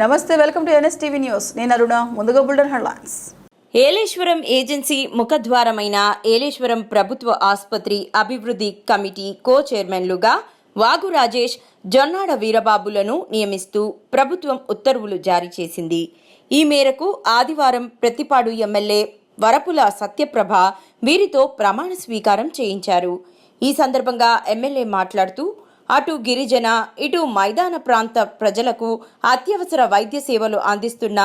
నమస్తే welcome to NSTV news. నేను అరుణ ముందుగా బుల్డన్ హెడ్లైన్స్. ఏలేశ్వరం ఏజెన్సీ ముఖద్వారమైన ఏలేశ్వరం ప్రభుత్వ ఆసుపత్రి అభివృద్ధి కమిటీ కో చైర్మన్లుగా వాగు రాజేష్ జొన్నాడ వీరబాబులను నియమిస్తూ ప్రభుత్వం ఉత్తర్వులు జారీ చేసింది. ఈ మేరకు ఆదివారం ప్రతిపాడు ఎమ్మెల్యే వరపుల సత్యప్రభ వీరితో ప్రమాణ స్వీకారం చేయించారు. ఈ సందర్భంగా ఎమ్మెల్యే మాట్లాడుతూ అటు గిరిజన ఇటు మైదాన ప్రాంత ప్రజలకు అత్యవసర వైద్య సేవలు అందిస్తున్న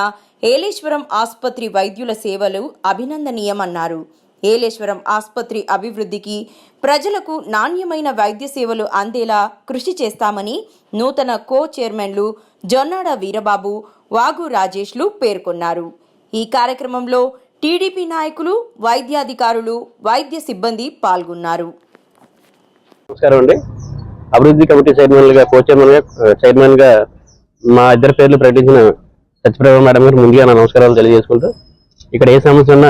ఏలేశ్వరం ఆసుపత్రి వైద్యుల సేవలు అభినందనీయమన్నారు. ఏలేశ్వరం ఆసుపత్రి అభివృద్ధికి ప్రజలకు నాణ్యమైన వైద్య సేవలు అందేలా కృషి చేస్తామని నూతన కో చైర్మన్లు జొన్నాడ వీరబాబు వాగు రాజేష్లు పేర్కొన్నారు. ఈ కార్యక్రమంలో టీడీపీ నాయకులు వైద్యాధికారులు వైద్య సిబ్బంది పాల్గొన్నారు. నమస్కారం అండి. అభివృద్ధి కమిటీ చైర్మన్గా కో చైర్మన్గా చైర్మన్గా మా ఇద్దరు పేర్లు ప్రకటించిన సత్యప్రభ మేడం గారు ముందుగా నా నమస్కారాలు తెలియజేసుకుంటూ ఇక్కడ ఏ సమస్య ఉన్నా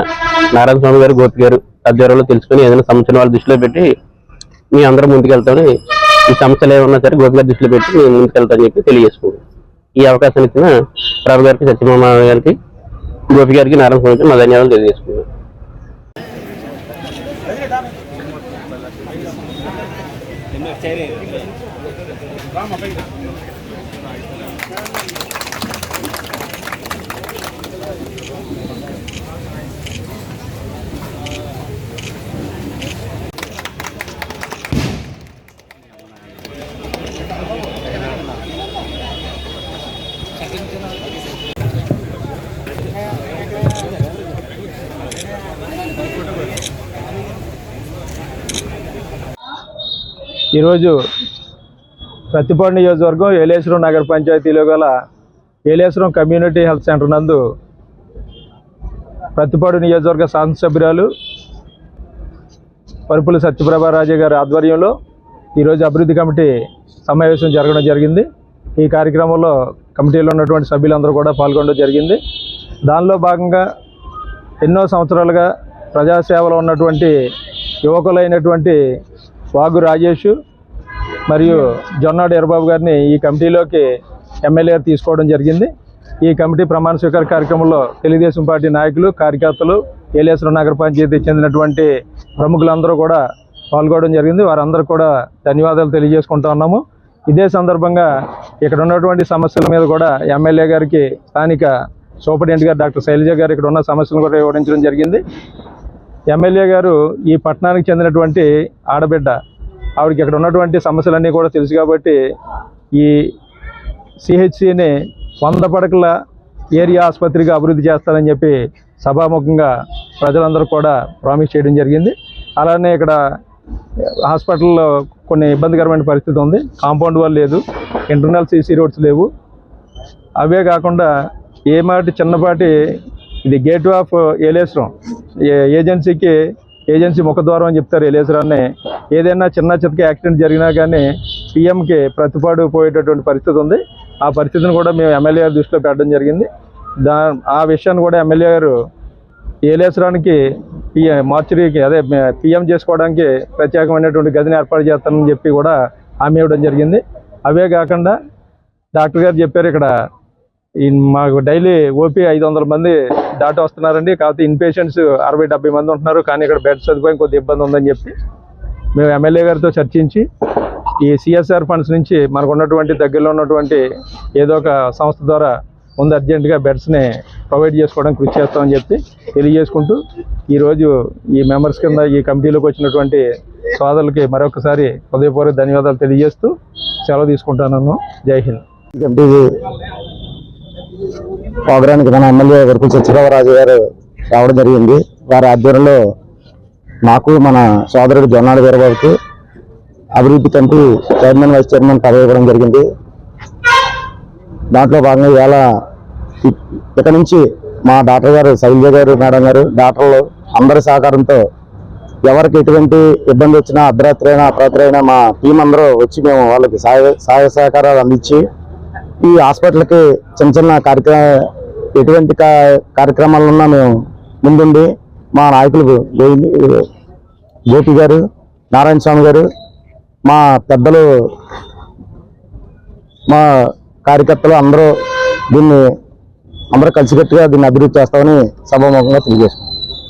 నారాయణ స్వామి గారు గోపి గారు ఆధ్వర్యంలో తెలుసుకుని ఏదైనా సమస్యను వాళ్ళ దృష్టిలో పెట్టి మీ అందరం ముందుకెళ్తామని ఈ సమస్యలు ఏమన్నా సరే గోపి గారి దృష్టిలో పెట్టి మేము ముందుకెళ్తామని చెప్పి తెలియజేసుకుంటాం. ఈ అవకాశం ఇచ్చిన ప్రభు గారికి సత్యమామ గారికి గోపి గారికి నారాయణ స్వామి గారికి మా ధన్యవాదాలు తెలియజేసుకుంటాం ఈరోజు ప్రతిపాడు నియోజకవర్గం ఏలేశ్వరం నగర పంచాయతీలో గల ఏలేశ్వరం కమ్యూనిటీ హెల్త్ సెంటర్ నందు ప్రతిపాడు నియోజకవర్గ శాసనసభ్యురాలు పరుపుల సత్యప్రభారాజు గారి ఆధ్వర్యంలో ఈరోజు అభివృద్ధి కమిటీ సమావేశం జరగడం జరిగింది. ఈ కార్యక్రమంలో కమిటీలో ఉన్నటువంటి సభ్యులందరూ కూడా పాల్గొనడం జరిగింది. దానిలో భాగంగా ఎన్నో సంవత్సరాలుగా ప్రజాసేవలో ఉన్నటువంటి యువకులైనటువంటి వాగు రాజేష్ మరియు జొన్నాడు ఎర్రబాబు గారిని ఈ కమిటీలోకి ఎమ్మెల్యే తీసుకోవడం జరిగింది. ఈ కమిటీ ప్రమాణ స్వీకార కార్యక్రమంలో తెలుగుదేశం పార్టీ నాయకులు కార్యకర్తలు ఏలేశ్వరం నగర పంచాయతీకి చెందినటువంటి ప్రముఖులందరూ కూడా పాల్గొనడం జరిగింది. వారందరూ కూడా ధన్యవాదాలు తెలియజేసుకుంటా ఉన్నాము. ఇదే సందర్భంగా ఇక్కడ ఉన్నటువంటి సమస్యల మీద కూడా ఎమ్మెల్యే గారికి స్థానిక సూపరింటెండెంట్ గారు డాక్టర్ శైలజ గారు ఇక్కడ ఉన్న సమస్యలు కూడా వివరించడం జరిగింది. ఎమ్మెల్యే గారు ఈ పట్టణానికి చెందినటువంటి ఆడబిడ్డ ఆవిడకి ఇక్కడ ఉన్నటువంటి సమస్యలన్నీ కూడా తెలుసు కాబట్టి ఈ సిహెచ్సిని వంద పడకల ఏరియా ఆసుపత్రిగా అభివృద్ధి చేస్తానని చెప్పి సభాముఖంగా ప్రజలందరూ కూడా ప్రామిస్ చేయడం జరిగింది. అలానే ఇక్కడ హాస్పిటల్లో కొన్ని ఇబ్బందికరమైన పరిస్థితి ఉంది. కాంపౌండ్ వాల్ లేదు ఇంటర్నల్ సీసీ రోడ్స్ లేవు. అవే కాకుండా ఏమాటి చిన్నపాటి ఇది గేట్ ఆఫ్ ఏలేశ్వరం ఏజెన్సీకి ఏజెన్సీ ముఖద్వారం అని చెప్తారు ఎలేసరాన్ని ఏదైనా చిన్న చితక యాక్సిడెంట్ జరిగినా కానీ సీఎంకి ప్రతిపాడు పోయేటటువంటి పరిస్థితి ఉంది. ఆ పరిస్థితిని కూడా మేము ఎమ్మెల్యే గారు దృష్టిలో పెట్టడం జరిగింది. దా ఆ విషయాన్ని కూడా ఎమ్మెల్యే గారు ఏలేసరానికి పిఎం మార్చురీకి అదే పిఎం చేసుకోవడానికి ప్రత్యేకమైనటువంటి గదిని ఏర్పాటు చేస్తానని చెప్పి కూడా హామీ ఇవ్వడం జరిగింది. అవే కాకుండా డాక్టర్ గారు చెప్పారు ఇక్కడ మాకు డైలీ ఓపీ ఐదు వందల మంది దాటి వస్తున్నారండి. కాకపోతే ఇన్పేషెంట్స్ అరవై డెబ్బై మంది ఉంటున్నారు. కానీ ఇక్కడ బెడ్ సదుపాయం కొద్ది ఇబ్బంది ఉందని చెప్పి మేము ఎమ్మెల్యే గారితో చర్చించి ఈ సిఎస్ఆర్ ఫండ్స్ నుంచి మనకు ఉన్నటువంటి దగ్గరలో ఉన్నటువంటి ఏదో ఒక సంస్థ ద్వారా ముందు అర్జెంటుగా బెడ్స్ని ప్రొవైడ్ చేసుకోవడానికి కృషి చేస్తామని చెప్పి తెలియజేసుకుంటూ ఈరోజు ఈ మెంబర్స్ కింద ఈ కమిటీలోకి వచ్చినటువంటి సోదరులకి మరొకసారి హృదయపూర్వక ధన్యవాదాలు తెలియజేస్తూ సెలవు తీసుకుంటాను. జై హింద్. ప్రోగ్రానికి మన ఎమ్మెల్యే వరకు సత్యరామరాజు గారు రావడం జరిగింది. వారి ఆధ్వర్యంలో నాకు మన సోదరుడు జొన్నాడు వీరబాబుకి అభివృద్ధి కమిటీ చైర్మన్ వైస్ చైర్మన్ పదవి ఇవ్వడం జరిగింది. దాంట్లో భాగంగా ఇవాళ ఇ- ఇక నుంచి మా డాక్టర్ గారు శైలజ గారు మేడం గారు డాక్టర్లు అందరి సహకారంతో ఎవరికి ఎటువంటి ఇబ్బంది వచ్చినా అర్ధరాత్రి అయినా అపరాత్రి అయినా మా టీం అందరూ వచ్చి మేము వాళ్ళకి సహాయ సహాయ సహకారాలు అందించి ఈ హాస్పిటల్కి చిన్న చిన్న కార్యక్రమ ఎటువంటి కా- కార్యక్రమాలు ఉన్నా మేము ముందుండి మా నాయకులు గోపి గారు నారాయణ స్వామి గారు మా పెద్దలు మా కార్యకర్తలు అందరూ దీన్ని అందరూ కలిసికట్టుగా దీన్ని అభివృద్ధి చేస్తామని సభాముఖంగా తెలియజేసుకుంటాం